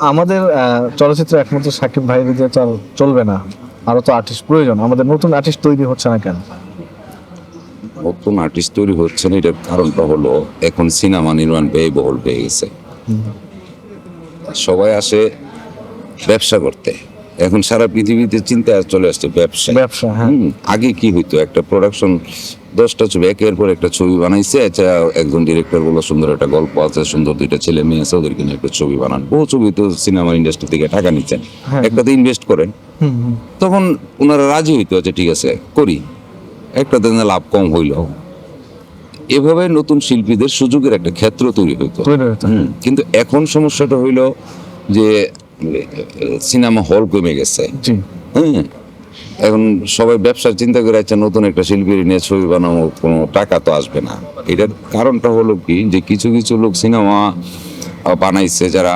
আমাদের চলচ্চিত্র একমাত্র সাকিব ভাই আর চলবে না আরও তো আর্টিস্ট প্রয়োজন। আমাদের নতুন আর্টিস্ট তৈরি হচ্ছে না কেন? নতুন আর্টিস্ট তৈরি হচ্ছে না এটার কারণটা হলো এখন সিনেমা নির্মাণ ব্যয়বহুল হয়ে গেছে। সবাই আসে ব্যবসা করতে। এখন সারা পৃথিবীতে চিন্তা চলে আসছে ব্যবসা। ব্যবসা, হ্যাঁ। আগে কি হইতো? একটা প্রোডাকশন দশটা ছবি একের পর একটা ছবি বানাইছে। আচ্ছা একজন ডিরেক্টর বলল সুন্দর একটা গল্প আছে সুন্দর দুইটা ছেলে মেয়ে আছে ওদেরকে নিয়ে একটা ছবি বানান। বহু ছবি তো সিনেমা ইন্ডাস্ট্রি থেকে টাকা নিচ্ছেন। একটাতে ইনভেস্ট করেন। তখন ওনারা রাজি হইতো আচ্ছা ঠিক আছে করি। একটাতে না লাভ কম হইল। এভাবে নতুন শিল্পীদের সুযোগের একটা ক্ষেত্র তৈরি হইতো। কিন্তু এখন সমস্যাটা হইল যে সিনেমা হল কমে গেছে। হ্যাঁ এখন সবাই ব্যবসার চিন্তা করে আচ্ছা নতুন একটা শিল্পীর নিয়ে ছবি বানানো কোনো টাকা তো আসবে না। এটার কারণটা হলো কি যে কিছু কিছু লোক সিনেমা বানাইছে যারা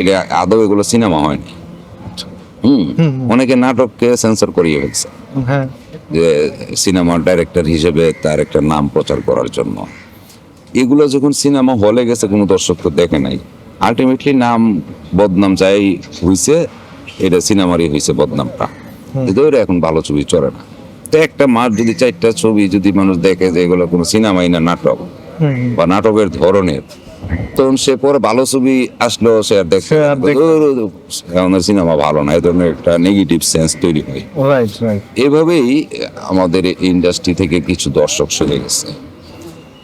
এটা আদৌ এগুলো সিনেমা হয়নি। হুম অনেকে নাটককে সেন্সর করিয়ে ফেলছে। হ্যাঁ। যে সিনেমার ডাইরেক্টর হিসেবে তার একটা নাম প্রচার করার জন্য। এগুলো যখন সিনেমা হলে গেছে কোনো দর্শক তো দেখে নাই। আলটিমেটলি নাম বদনাম যাই হইছে এটা সিনেমারই হইছে বদনামটা। এদের এখন ভালো ছবি চলে না। তো একটা মাস যদি চারটা ছবি যদি মানুষ দেখে যে এগুলো কোনো সিনেমাই না নাটক বা নাটকের ধরনের তখন সে পরে ভালো ছবি আসলো সে আর দেখে আমাদের সিনেমা ভালো না ধরনের একটা নেগেটিভ সেন্স তৈরি হয়। এভাবেই আমাদের ইন্ডাস্ট্রি থেকে কিছু দর্শক সরে গেছে।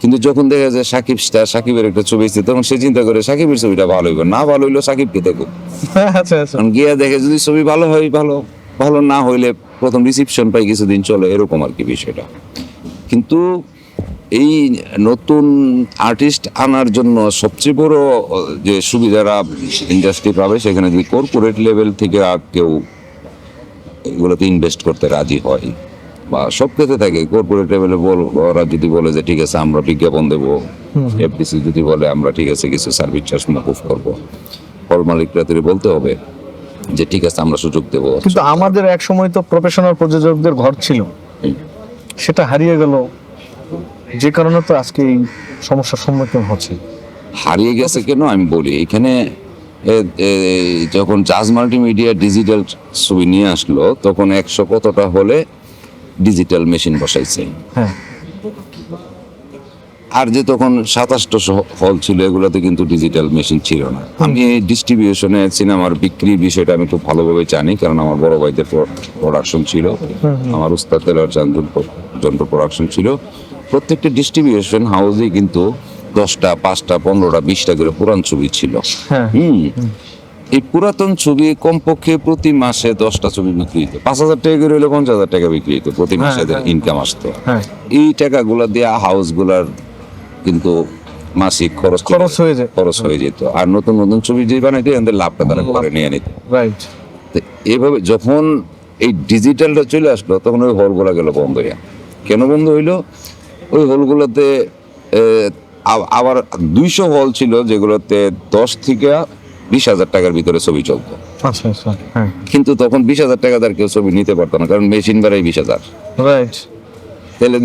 কিন্তু যখন দেখা যায় সাকিব স্টার সাকিবের একটা ছবি এসেছে তখন সে চিন্তা করে সাকিবের ছবিটা ভালো হইবে না ভালো হইল সাকিবকে দেখো আচ্ছা আচ্ছা। গিয়া দেখে যদি ছবি ভালো হয় ভালো। ভালো না হইলে প্রথম রিসিপশন পাই কিছুদিন চলে এরকম আর কি বিষয়টা। কিন্তু এই নতুন আর্টিস্ট আনার জন্য সবচেয়ে বড় যে সুবিধারা ইন্ডাস্ট্রি পাবে সেখানে যদি কর্পোরেট লেভেল থেকে আর কেউ এগুলোতে ইনভেস্ট করতে রাজি হয় বা সব ক্ষেত্রে থাকে কর্পোরেট লেভেলে বল ওরা যদি বলে যে ঠিক আছে আমরা বিজ্ঞাপন দেবো। এফডিসি যদি বলে আমরা ঠিক আছে কিছু সার্ভিস চার্জ মকুফ করব। হল মালিকরা বলতে হবে। যে ঠিক আছে আমরা সুযোগ দেবো। কিন্তু আমাদের এক সময় তো প্রফেশনাল প্রযোজকদের ঘর ছিল। সেটা হারিয়ে গেল। যে কারণে তো আজকে এই সমস্যার সম্মুখীন হচ্ছে। হারিয়ে গেছে কেন? আমি বলি এখানে যখন জাজ মাল্টিমিডিয়া ডিজিটাল ছবি নিয়ে আসলো তখন একশো কতটা হলে ডিজিটাল মেশিন বসাইছে? হ্যাঁ। আর যে তখন সাতাশটা হল ছিল এগুলোতে কিন্তু ডিজিটাল মেশিন ছিল না। আমি এই ডিস্ট্রিবিউশনে সিনেমার বিক্রির বিষয়টা আমি খুব ভালোভাবে জানি কারণ আমার বড় ভাইদের প্রোডাকশন ছিল আমার উস্তাদ তেলার যন্ত্র যন্ত্র প্রোডাকশন ছিল। প্রত্যেকটা ডিস্ট্রিবিউশন হাউসে কিন্তু দশটা পাঁচটা পনেরোটা বিশটা করে পুরান ছবি ছিল। হ্যাঁ। হুম। এই পুরাতন ছবি কমপক্ষে প্রতি মাসে দশটা ছবি বিক্রি হতো পাঁচ হাজার টাকা করে হলে পঞ্চাশ হাজার টাকা বিক্রি হতো প্রতি মাসে হ্যাঁ, হ্যাঁ। ইনকাম আসতো। হ্যাঁ। এই টাকাগুলো দেয়া হাউসগুলার কিন্তু মাসিক খরচ খরচ হয়ে যায়। খরচ হয়ে যেত। আর নতুন নতুন ছবি যে বানাইতে এদের লাভটা তারা করে নিয়ে নিত। রাইট তো এইভাবে যখন এই ডিজিটালটা চলে আসলো তখন ওই হলগুলা গেল বন্ধ হইয়া। কেন বন্ধ হইল? ওই হলগুলোতে আবার দুইশো হল ছিল যেগুলোতে দশ থেকে বিশ হাজার টাকার ভিতরে ছবি চলতো। আচ্ছা আচ্ছা হ্যাঁ। কিন্তু তখন বিশ হাজার টাকা তার কেউ ছবি নিতে পারতো না কারণ মেশিন বাড়াই বিশ হাজার। রাইট তাহলে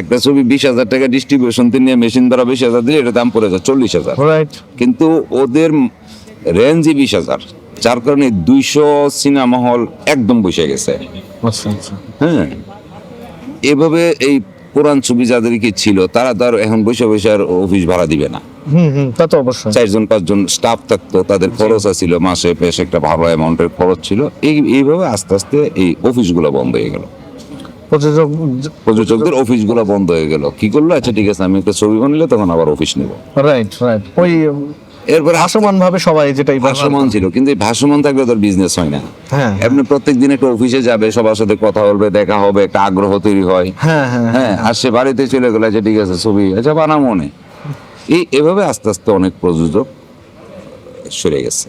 একটা ছবি বিশ হাজার টাকা ডিস্ট্রিবিউশন নিয়ে মেশিন দ্বারা বিশ হাজার দিলে এটা দাম পড়ে যায় চল্লিশ হাজার। রাইট কিন্তু ওদের রেঞ্জই বিশ হাজার যার কারণে দুইশো সিনেমা হল একদম বসে গেছে। আচ্ছা আচ্ছা। হ্যাঁ। এভাবে এই পুরান ছবি যাদেরকে ছিল তারা তো আর এখন বসে বসে আর অফিস ভাড়া দিবে না। হুম হুম তা তো অবশ্যই। চারজন পাঁচজন স্টাফ থাকতো তাদের খরচ ছিল মাসে বেশ একটা ভালো অ্যামাউন্টের খরচ ছিল। এই এইভাবে আস্তে আস্তে এই অফিসগুলো বন্ধ হয়ে গেল। প্রযোজক প্রযোজকদের অফিসগুলো বন্ধ হয়ে গেল। কি করল? আচ্ছা ঠিক আছে আমি একটা ছবি বানালে তখন আবার অফিস নেব। রাইট রাইট ওই এরপরে ভাসমান ভাবে সবাই যেটাই ভাসমান ছিল কিন্তু এই ভাসমান থাকলে তোর বিজনেস হয় না। হ্যাঁ। আপনি প্রত্যেক দিন একটা অফিসে যাবে সবার সাথে কথা বলবে দেখা হবে একটা আগ্রহ তৈরি হয়। হ্যাঁ হ্যাঁ হ্যাঁ। আর সে বাড়িতে চলে গেলে যে ঠিক আছে ছবি আচ্ছা বানা মনে এই এভাবে আস্তে আস্তে অনেক প্রযোজক সরে গেছে।